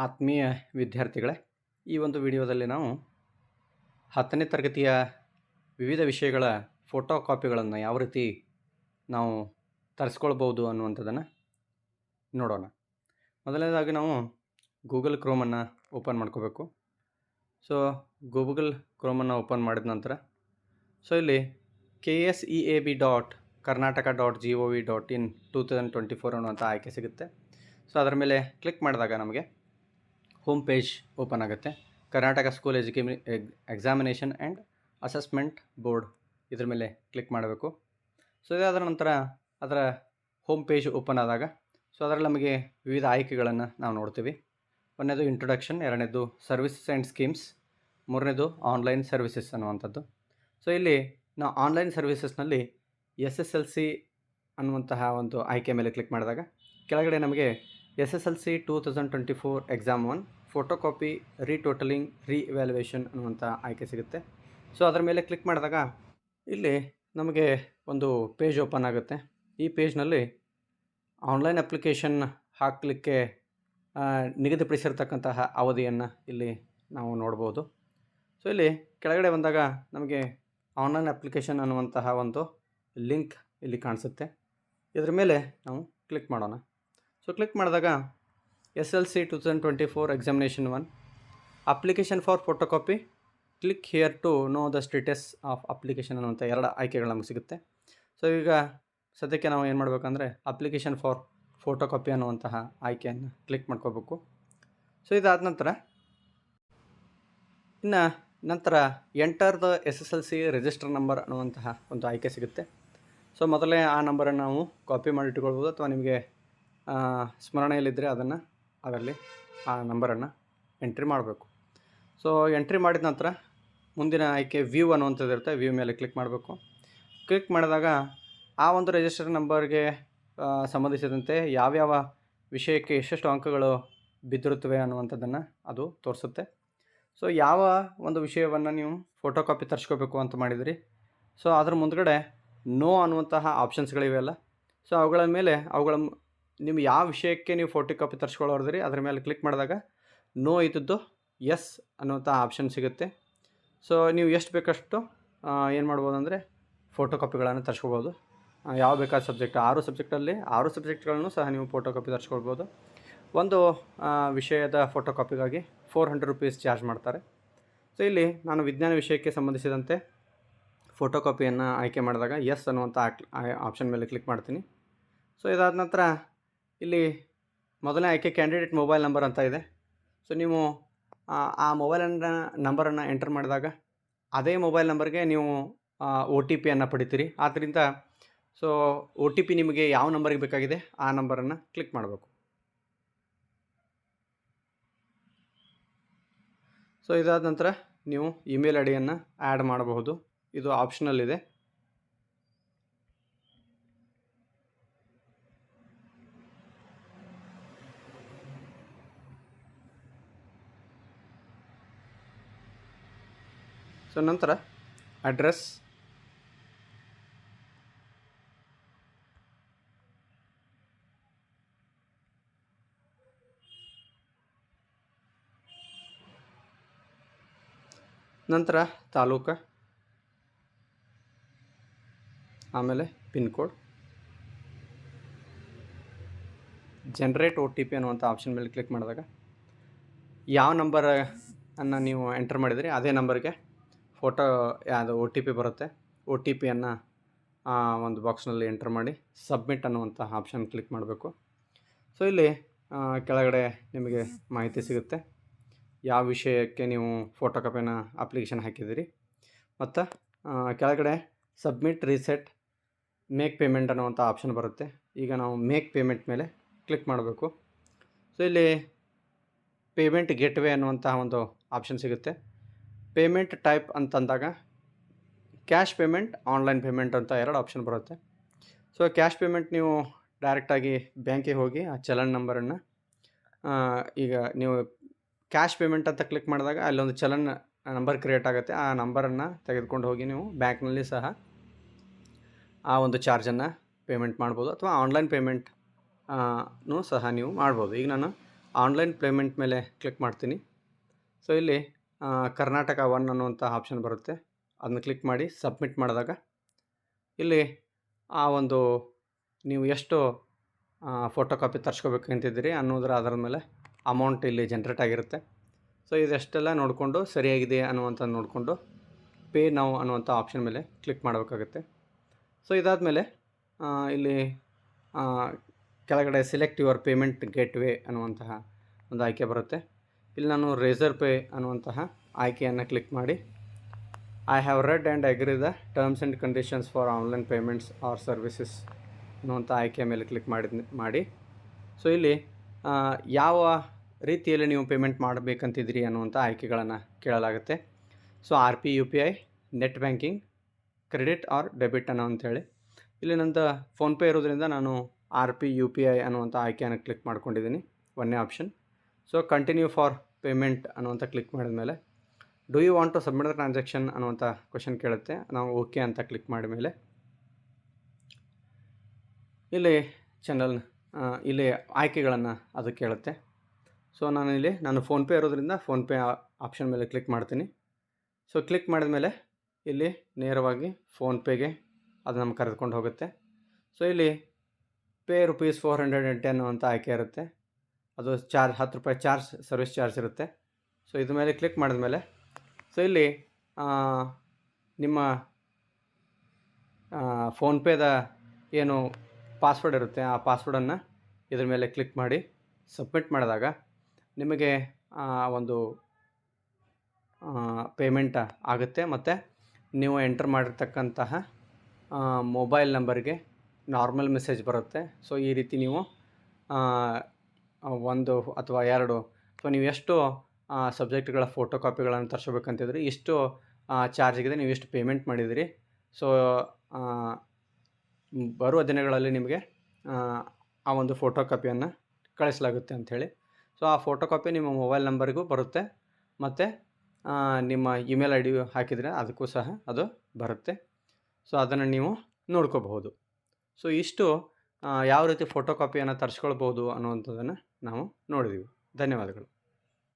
ಆತ್ಮೀಯ ವಿದ್ಯಾರ್ಥಿಗಳೇ, ಈ ಒಂದು ವಿಡಿಯೋದಲ್ಲಿ ನಾವು ಹತ್ತನೇ ತರಗತಿಯ ವಿವಿಧ ವಿಷಯಗಳ ಫೋಟೋ ಕಾಪಿಗಳನ್ನು ಯಾವ ರೀತಿ ನಾವು ತರಿಸ್ಕೊಳ್ಬೋದು ಅನ್ನುವಂಥದ್ದನ್ನು ನೋಡೋಣ. ಮೊದಲನೇದಾಗಿ ನಾವು ಗೂಗಲ್ ಕ್ರೋಮನ್ನು ಓಪನ್ ಮಾಡ್ಕೋಬೇಕು. ಸೊ, ಗೂಗಲ್ ಕ್ರೋಮನ್ನು ಓಪನ್ ಮಾಡಿದ ನಂತರ, ಸೊ, ಇಲ್ಲಿ K S E A B dot Karnataka dot G O V dot in two thousand twenty four ಅನ್ನುವಂಥ ಆಯ್ಕೆ ಸಿಗುತ್ತೆ. ಸೊ, ಅದರ ಮೇಲೆ ಕ್ಲಿಕ್ ಮಾಡಿದಾಗ ನಮಗೆ ಹೋಮ್ ಪೇಜ್ ಓಪನ್ ಆಗುತ್ತೆ. ಕರ್ನಾಟಕ ಸ್ಕೂಲ್ ಎಜುಕೇ ಎಕ್ಸಾಮಿನೇಷನ್ ಆ್ಯಂಡ್ ಅಸೆಸ್ಮೆಂಟ್ ಬೋರ್ಡ್ ಇದ್ರ ಮೇಲೆ ಕ್ಲಿಕ್ ಮಾಡಬೇಕು. ಸೊ ಇದಾದ ನಂತರ ಅದರ ಹೋಮ್ ಪೇಜ್ ಓಪನ್ ಆದಾಗ ಸೊ ಅದರಲ್ಲಿ ನಮಗೆ ವಿವಿಧ ಆಯ್ಕೆಗಳನ್ನು ನಾವು ನೋಡ್ತೀವಿ. ಒಂದನೇದು ಇಂಟ್ರೊಡಕ್ಷನ್ ಎರಡನೇದು ಸರ್ವಿಸಸ್ ಆ್ಯಂಡ್ ಸ್ಕೀಮ್ಸ್ ಮೂರನೇದು ಆನ್ಲೈನ್ ಸರ್ವಿಸಸ್ ಅನ್ನುವಂಥದ್ದು. ಸೊ ಇಲ್ಲಿ ನಾವು ಆನ್ಲೈನ್ ಸರ್ವಿಸಸ್ನಲ್ಲಿ ಎಸ್ ಎಸ್ ಎಲ್ ಸಿ ಅನ್ನುವಂತಹ ಒಂದು ಆಯ್ಕೆ ಮೇಲೆ ಕ್ಲಿಕ್ ಮಾಡಿದಾಗ, ಕೆಳಗಡೆ ನಮಗೆ S S L C two thousand twenty four exam one photocopy retotalling reevaluation ಅನ್ನುವಂಥ ಆಯ್ಕೆ ಸಿಗುತ್ತೆ. ಸೊ ಅದರ ಮೇಲೆ ಕ್ಲಿಕ್ ಮಾಡಿದಾಗ ಇಲ್ಲಿ ನಮಗೆ ಒಂದು ಪೇಜ್ ಓಪನ್ ಆಗುತ್ತೆ. ಈ ಪೇಜ್ನಲ್ಲಿ ಆನ್ಲೈನ್ ಅಪ್ಲಿಕೇಶನ್ ಹಾಕಲಿಕ್ಕೆ ನಿಗದಿಪಡಿಸಿರ್ತಕ್ಕಂತಹ ಅವಧಿಯನ್ನು ಇಲ್ಲಿ ನಾವು ನೋಡ್ಬೋದು. ಸೊ ಇಲ್ಲಿ ಕೆಳಗಡೆ ಬಂದಾಗ ನಮಗೆ ಆನ್ಲೈನ್ ಅಪ್ಲಿಕೇಶನ್ ಅನ್ನುವಂತಹ ಒಂದು ಲಿಂಕ್ ಇಲ್ಲಿ ಕಾಣಿಸುತ್ತೆ. ಇದರ ಮೇಲೆ ನಾವು ಕ್ಲಿಕ್ ಮಾಡೋಣ. ಸೊ ಕ್ಲಿಕ್ ಮಾಡಿದಾಗ S L C two thousand twenty four examination one application for photocopy click here to know the status of application ಅನ್ನುವಂಥ ಎರಡು ಆಯ್ಕೆಗಳು ನಮಗೆ ಸಿಗುತ್ತೆ. ಸೊ ಈಗ ಸದ್ಯಕ್ಕೆ ನಾವು ಏನು ಮಾಡಬೇಕಂದ್ರೆ ಅಪ್ಲಿಕೇಶನ್ ಫಾರ್ ಫೋಟೋಕಾಪಿ ಅನ್ನುವಂತಹ ಆಯ್ಕೆಯನ್ನು ಕ್ಲಿಕ್ ಮಾಡ್ಕೋಬೇಕು. ಸೊ ಇದಾದ ನಂತರ ಇನ್ನು ನಂತರ enter the S S L C register number ಅನ್ನುವಂತಹ ಒಂದು ಆಯ್ಕೆ ಸಿಗುತ್ತೆ. ಸೊ ಮೊದಲೇ ಆ ನಂಬರನ್ನು ನಾವು ಕಾಪಿ ಮಾಡಿ ಇಟ್ಕೊಳ್ಬೋದು ಅಥವಾ ನಿಮಗೆ ಸ್ಮರಣೆಯಲ್ಲಿದ್ದರೆ ಅದನ್ನು ಅದರಲ್ಲಿ ಆ ನಂಬರನ್ನು ಎಂಟ್ರಿ ಮಾಡಬೇಕು. ಸೊ ಎಂಟ್ರಿ ಮಾಡಿದ ನಂತರ ಮುಂದಿನ ಆಯ್ಕೆ ವ್ಯೂ ಅನ್ನುವಂಥದ್ದು ಇರುತ್ತೆ. ವ್ಯೂ ಮೇಲೆ ಕ್ಲಿಕ್ ಮಾಡಬೇಕು. ಕ್ಲಿಕ್ ಮಾಡಿದಾಗ ಆ ಒಂದು ರಿಜಿಸ್ಟರ್ ನಂಬರ್ಗೆ ಸಂಬಂಧಿಸಿದಂತೆ ಯಾವ್ಯಾವ ವಿಷಯಕ್ಕೆ ಎಷ್ಟೆಷ್ಟು ಅಂಕಗಳು ಬಿದ್ದಿರುತ್ತವೆ ಅನ್ನುವಂಥದ್ದನ್ನು ಅದು ತೋರಿಸುತ್ತೆ. ಸೊ ಯಾವ ಒಂದು ವಿಷಯವನ್ನು ನೀವು ಫೋಟೋ ಕಾಪಿ ತರಿಸ್ಕೋಬೇಕು ಅಂತ ಮಾಡಿದಿರಿ ಸೊ ಅದ್ರ ಮುಂದ್ಗಡೆ ನೋ ಅನ್ನುವಂತಹ ಆಪ್ಷನ್ಸ್ಗಳಿವೆಯಲ್ಲ ಸೊ ಅವುಗಳ ಮೇಲೆ ಅವುಗಳ ನೀವು ಯಾವ ವಿಷಯಕ್ಕೆ ನೀವು ಫೋಟೋ ಕಾಪಿ ತರಿಸ್ಕೊಳ್ಳೋರ್ದ್ರಿ ಅದ್ರ ಮೇಲೆ ಕ್ಲಿಕ್ ಮಾಡಿದಾಗ ನೋ ಇದ್ದದ್ದು ಎಸ್ ಅನ್ನುವಂಥ ಆಪ್ಷನ್ ಸಿಗುತ್ತೆ. ಸೊ ನೀವು ಎಷ್ಟು ಬೇಕಷ್ಟು ಏನು ಮಾಡ್ಬೋದು ಅಂದರೆ ಫೋಟೋ ಕಾಪಿಗಳನ್ನು ತರ್ಸ್ಕೊಬೋದು ಯಾವ ಬೇಕಾದ ಸಬ್ಜೆಕ್ಟ್ ಆರು ಸಬ್ಜೆಕ್ಟಲ್ಲಿ ಆರು ಸಬ್ಜೆಕ್ಟ್ಗಳನ್ನು ಸಹ ನೀವು ಫೋಟೋ ಕಾಪಿ ತರಿಸ್ಕೊಳ್ಬೋದು. ಒಂದು ವಿಷಯದ ಫೋಟೋ ಕಾಪಿಗಾಗಿ ಫೋರ್ ಹಂಡ್ರೆಡ್ ರುಪೀಸ್ ಚಾರ್ಜ್ ಮಾಡ್ತಾರೆ. ಸೊ ಇಲ್ಲಿ ನಾನು ವಿಜ್ಞಾನ ವಿಷಯಕ್ಕೆ ಸಂಬಂಧಿಸಿದಂತೆ ಫೋಟೋ ಕಾಪಿಯನ್ನು ಆಯ್ಕೆ ಮಾಡಿದಾಗ ಎಸ್ ಅನ್ನುವಂಥ ಆಪ್ಷನ್ ಮೇಲೆ ಕ್ಲಿಕ್ ಮಾಡ್ತೀನಿ. ಸೊ ಇದಾದ ನಂತರ ಇಲ್ಲಿ ಮೊದಲನೇ ಆಯ್ಕೆ ಕ್ಯಾಂಡಿಡೇಟ್ ಮೊಬೈಲ್ ನಂಬರ್ ಅಂತ ಇದೆ. ಸೊ ನೀವು ಆ, ಮೊಬೈಲ್ ನಂಬರನ್ನು ಎಂಟರ್ ಮಾಡಿದಾಗ ಅದೇ ಮೊಬೈಲ್ ನಂಬರ್ಗೆ ನೀವು ಒ ಟಿ ಪಿಯನ್ನು ಪಡಿತೀರಿ. ಆದ್ದರಿಂದ ಸೊ ಒ ಟಿ ಪಿ ನಿಮಗೆ ಯಾವ ನಂಬರ್ಗೆ ಬೇಕಾಗಿದೆ ಆ ನಂಬರನ್ನು ಕ್ಲಿಕ್ ಮಾಡಬೇಕು. ಸೊ ಇದಾದ ನಂತರ ನೀವು ಇಮೇಲ್ ಐ ಡಿಯನ್ನು ಆ್ಯಡ್ ಮಾಡಬಹುದು. ಇದು ಆಪ್ಷನಲ್ ಇದೆ. ಸೊ ನಂತರ ಅಡ್ರೆಸ್ ನಂತರ ತಾಲೂಕ. ಆಮೇಲೆ pin code. Generate O T P ಅನ್ನುವಂಥ ಆಪ್ಷನ್ ಮೇಲೆ ಕ್ಲಿಕ್ ಮಾಡಿದಾಗ, ಯಾವ ನಂಬರ್ ಅನ್ನು ನೀವು ಎಂಟರ್ ಮಾಡಿದಿರಿ, ಅದೇ ನಂಬರ್ಗೆ ಫೋಟೋ ಯಾವುದು ಒ ಟಿ ಪಿ ಬರುತ್ತೆ. ಒ ಟಿ ಪಿಯನ್ನು ಒಂದು ಬಾಕ್ಸ್ನಲ್ಲಿ ಎಂಟರ್ ಮಾಡಿ, ಸಬ್ಮಿಟ್ ಅನ್ನುವಂಥ ಆಪ್ಷನ್ ಕ್ಲಿಕ್ ಮಾಡಬೇಕು. ಸೊ, ಇಲ್ಲಿ ಕೆಳಗಡೆ ನಿಮಗೆ ಮಾಹಿತಿ ಸಿಗುತ್ತೆ. ಯಾವ ವಿಷಯಕ್ಕೆ ನೀವು ಫೋಟೋ ಕಾಪಿನ ಅಪ್ಲಿಕೇಶನ್ ಹಾಕಿದ್ದೀರಿ. ಮತ್ತು ಕೆಳಗಡೆ ಸಬ್ಮಿಟ್, ರೀಸೆಟ್, ಮೇಕ್ ಪೇಮೆಂಟ್ ಅನ್ನುವಂಥ ಆಪ್ಷನ್ ಬರುತ್ತೆ. ಈಗ ನಾವು ಮೇಕ್ ಪೇಮೆಂಟ್ ಮೇಲೆ ಕ್ಲಿಕ್ ಮಾಡಬೇಕು. ಸೊ, ಇಲ್ಲಿ ಪೇಮೆಂಟ್ ಗೇಟ್ವೇ ಅನ್ನುವಂತಹ ಒಂದು ಆಪ್ಷನ್ ಸಿಗುತ್ತೆ. ಪೇಮೆಂಟ್ ಟೈಪ್ ಅಂತಂದಾಗ ಕ್ಯಾಶ್ ಪೇಮೆಂಟ್, ಆನ್ಲೈನ್ ಪೇಮೆಂಟ್ ಅಂತ ಎರಡು ಆಪ್ಷನ್ ಬರುತ್ತೆ. ಸೊ ಕ್ಯಾಶ್ ಪೇಮೆಂಟ್ ನೀವು ಡೈರೆಕ್ಟಾಗಿ ಬ್ಯಾಂಕಿಗೆ ಹೋಗಿ ಆ ಚಲನ್ ನಂಬರನ್ನು ಈಗ ನೀವು ಕ್ಯಾಶ್ ಪೇಮೆಂಟ್ ಅಂತ ಕ್ಲಿಕ್ ಮಾಡಿದಾಗ ಅಲ್ಲೊಂದು ಚಲನ್ ನಂಬರ್ ಕ್ರಿಯೇಟ್ ಆಗುತ್ತೆ. ಆ ನಂಬರನ್ನು ತೆಗೆದುಕೊಂಡು ಹೋಗಿ ನೀವು ಬ್ಯಾಂಕ್ನಲ್ಲಿ ಸಹ ಆ ಒಂದು ಚಾರ್ಜನ್ನು ಪೇಮೆಂಟ್ ಮಾಡ್ಬೋದು. ಅಥವಾ ಆನ್ಲೈನ್ ಪೇಮೆಂಟ್ ಸಹ ನೀವು ಮಾಡ್ಬೋದು. ಈಗ ನಾನು ಆನ್ಲೈನ್ ಪೇಮೆಂಟ್ ಮೇಲೆ ಕ್ಲಿಕ್ ಮಾಡ್ತೀನಿ. ಸೊ ಇಲ್ಲಿ ಕರ್ನಾಟಕ ಒನ್ ಅನ್ನುವಂಥ ಆಪ್ಷನ್ ಬರುತ್ತೆ. ಅದನ್ನ ಕ್ಲಿಕ್ ಮಾಡಿ ಸಬ್ಮಿಟ್ ಮಾಡಿದಾಗ ಇಲ್ಲಿ ಆ ಒಂದು ನೀವು ಎಷ್ಟು ಫೋಟೋ ಕಾಪಿ ತರಿಸ್ಕೋಬೇಕಂತಿದ್ದೀರಿ ಅನ್ನೋದ್ರ ಅದರ ಮೇಲೆ ಅಮೌಂಟ್ ಇಲ್ಲಿ ಜನ್ರೇಟ್ ಆಗಿರುತ್ತೆ. ಸೊ ಇದೆಷ್ಟೆಲ್ಲ ನೋಡಿಕೊಂಡು ಸರಿಯಾಗಿದೆ ಅನ್ನುವಂಥದ್ದು ನೋಡಿಕೊಂಡು ಪೇ ನಾವು ಅನ್ನುವಂಥ ಆಪ್ಷನ್ ಮೇಲೆ ಕ್ಲಿಕ್ ಮಾಡಬೇಕಾಗುತ್ತೆ. ಸೊ ಇದಾದಮೇಲೆ ಇಲ್ಲಿ ಕೆಳಗಡೆ select your payment gateway ಅನ್ನುವಂತಹ ಒಂದು ಆಯ್ಕೆ ಬರುತ್ತೆ. ಇಲ್ಲಿ ನಾನು ರೇಸರ್ ಪೇ ಅನ್ನುವಂತಹ ಆಯ್ಕೆಯನ್ನು ಕ್ಲಿಕ್ ಮಾಡಿ. I have read and agree the terms and conditions for online payments or services ಅನ್ನುವಂಥ ಆಯ್ಕೆಯ ಮೇಲೆ ಕ್ಲಿಕ್ ಮಾಡಿದ, ಮಾಡಿ. ಸೊ ಇಲ್ಲಿ ಯಾವ ರೀತಿಯಲ್ಲಿ ನೀವು ಪೇಮೆಂಟ್ ಮಾಡಬೇಕಂತಿದ್ದೀರಿ ಅನ್ನುವಂಥ ಆಯ್ಕೆಗಳನ್ನು ಕೇಳಲಾಗುತ್ತೆ. So R P U P I net banking credit or debit ಅನ್ನೋ ಅಂಥೇಳಿ ಇಲ್ಲಿ ನಂದು ಫೋನ್ಪೇ ಇರೋದ್ರಿಂದ ನಾನು R P U P I ಅನ್ನುವಂಥ ಆಯ್ಕೆಯನ್ನು ಕ್ಲಿಕ್ ಮಾಡ್ಕೊಂಡಿದ್ದೀನಿ. ಒನ್ನೇ option so continue for payment ಅನ್ನುವಂಥ ಕ್ಲಿಕ್ ಮಾಡಿದ ಮೇಲೆ do you want to submit the transaction ಅನ್ನುವಂಥ ಕ್ವಶನ್ ಕೇಳುತ್ತೆ. ನಾವು ಓಕೆ ಅಂತ ಕ್ಲಿಕ್ ಮಾಡಿದ ಮೇಲೆ ಇಲ್ಲಿ ಚಾನಲ್ ಇಲ್ಲಿ ಆಯ್ಕೆಗಳನ್ನು ಅದು ಕೇಳುತ್ತೆ. ಸೊ ನಾನು ಇಲ್ಲಿ, ನಾನು ಫೋನ್ಪೇ ಇರೋದ್ರಿಂದ ಫೋನ್ಪೇ ಆಪ್ಷನ್ ಮೇಲೆ ಕ್ಲಿಕ್ ಮಾಡ್ತೀನಿ. ಸೊ ಕ್ಲಿಕ್ ಮಾಡಿದ ಮೇಲೆ ಇಲ್ಲಿ ನೇರವಾಗಿ ಫೋನ್ಪೇಗೆ ಅದು ನಮ್ಗೆ ಕರೆದುಕೊಂಡು ಹೋಗುತ್ತೆ. ಸೊ ಇಲ್ಲಿ pay rupees four hundred and ten ಅಂತ ಆಯ್ಕೆ ಇರುತ್ತೆ. ಅದು ಚಾರ್ಜ್, ಹತ್ತು ರೂಪಾಯಿ ಚಾರ್ಜ್, ಸರ್ವಿಸ್ ಚಾರ್ಜ್ ಇರುತ್ತೆ. ಸೊ ಇದ್ರ ಮೇಲೆ ಕ್ಲಿಕ್ ಮಾಡಿದ ಮೇಲೆ ಸೊ ಇಲ್ಲಿ ನಿಮ್ಮ ಫೋನ್ಪೇದ ಏನು ಪಾಸ್ವರ್ಡ್ ಇರುತ್ತೆ, ಆ ಪಾಸ್ವರ್ಡನ್ನು ಇದ್ರ ಮೇಲೆ ಕ್ಲಿಕ್ ಮಾಡಿ ಸಬ್ಮಿಟ್ ಮಾಡಿದಾಗ ನಿಮಗೆ ಒಂದು ಪೇಮೆಂಟ್ ಆಗುತ್ತೆ. ಮತ್ತು ನೀವು ಎಂಟರ್ ಮಾಡಿರ್ತಕ್ಕಂತಹ ಮೊಬೈಲ್ ನಂಬರ್ಗೆ ನಾರ್ಮಲ್ ಮೆಸೇಜ್ ಬರುತ್ತೆ. ಸೊ ಈ ರೀತಿ ನೀವು ಒಂದು ಅಥವಾ ಎರಡು, ಅಥವಾ ನೀವು ಎಷ್ಟು ಸಬ್ಜೆಕ್ಟ್ಗಳ ಫೋಟೋ ಕಾಪಿಗಳನ್ನು ತರಿಸ್ಬೇಕಂತಿದ್ರೆ, ಇಷ್ಟು ಚಾರ್ಜ್ಗಿದೆ ನೀವು ಎಷ್ಟು ಪೇಮೆಂಟ್ ಮಾಡಿದಿರಿ. ಸೊ ಬರುವ ದಿನಗಳಲ್ಲಿ ನಿಮಗೆ, ಆ ಒಂದು ಫೋಟೋ ಕಾಪಿಯನ್ನು ಕಳಿಸಲಾಗುತ್ತೆ ಅಂಥೇಳಿ. ಸೊ ಆ ಫೋಟೋ ಕಾಪಿ ನಿಮ್ಮ ಮೊಬೈಲ್ ನಂಬರಿಗೂ ಬರುತ್ತೆ. ಮತ್ತು ನಿಮ್ಮ ಇಮೇಲ್ ಐ ಡಿ ಹಾಕಿದರೆ ಅದಕ್ಕೂ ಸಹ ಅದು ಬರುತ್ತೆ. ಸೊ ಅದನ್ನು ನೀವು ನೋಡ್ಕೋಬಹುದು. ಸೊ ಇಷ್ಟು ಯಾವ ರೀತಿ ಫೋಟೋ ಕಾಪಿಯನ್ನು ತರಿಸ್ಕೊಳ್ಬೋದು ಅನ್ನುವಂಥದ್ದನ್ನು ನಾವು ನೋಡಿದೆವು. ಧನ್ಯವಾದಗಳು.